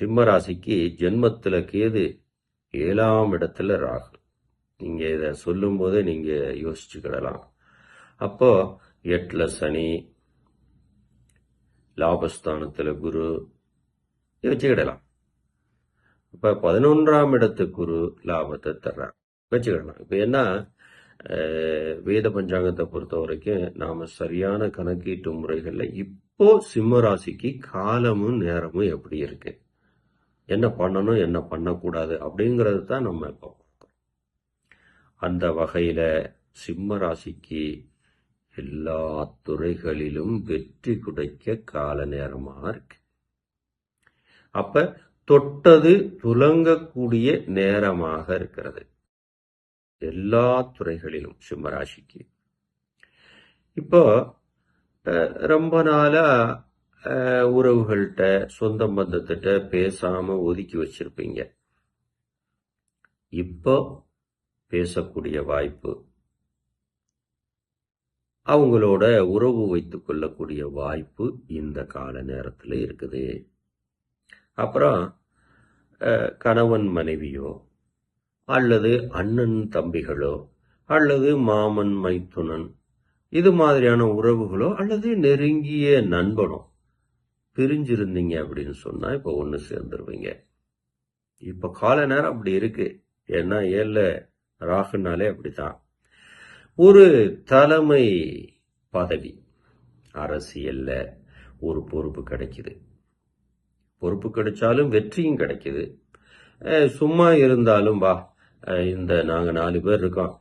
சிம்மராசிக்கு ஜென்மத்தில் கேது ஏழாம் இடத்துல ராகு. நீங்கள் இதை சொல்லும்போதே நீங்கள் யோசிச்சுக்கிடலாம். அப்போ எட்டில் சனி லாபஸ்தானத்தில் குரு வச்சுக்கிடலாம். இப்போ பதினொன்றாம் இடத்து குரு லாபத்தை தர்றார். வச்சுக்கிடலாம். இப்போ என்ன வேத பஞ்சாங்கத்தை பொறுத்த வரைக்கும் நாம் சரியான கணக்கீட்டு முறைகளில் இப்போ சிம்ம ராசிக்கு காலமும் நேரமும் எப்படி இருக்குது என்ன பண்ணணும் என்ன பண்ணக்கூடாது அப்படிங்கிறது தான் நம்ம இப்போ அந்த வகையில் சிம்ம ராசிக்கு எல்லா துறைகளிலும் வெற்றி குடைக்க கால நேரமாக இருக்கு. அப்ப தொட்டது துலங்கக்கூடிய நேரமாக இருக்கிறது. எல்லா துறைகளிலும் சிம்மராசிக்கு இப்போ ரொம்ப நாளாக உறவுகள்கிட்ட சொந்த பந்தத்திட்ட பேசாம ஒதுக்கி வச்சிருப்பீங்க. இப்போ பேசக்கூடிய வாய்ப்பு. அவங்களோட உறவு வைத்துக் கொள்ளக்கூடிய வாய்ப்பு இந்த கால நேரத்தில் இருக்குது. அப்புறம் கணவன் மனைவியோ அல்லது அண்ணன் தம்பிகளோ அல்லது மாமன் மைத்துனன் இது மாதிரியான உறவுகளோ அல்லது நெருங்கிய நண்பனோ பிரிஞ்சிருந்தீங்க அப்படின்னு சொன்னால் இப்போ ஒன்று சேர்ந்துருவீங்க. இப்போ கால நேரம் அப்படி இருக்கு. ஏன்னா ஏழில் ராகுனாலே அப்படித்தான். ஒரு தலைமை பதவி அரசியல்ல ஒரு பொறுப்பு கிடைக்குது. பொறுப்பு கிடைச்சாலும் வெற்றியும் கிடைக்குது. சும்மா இருந்தாலும் வா. இந்த நாங்கள் நாலு பேர் இருக்கோம்.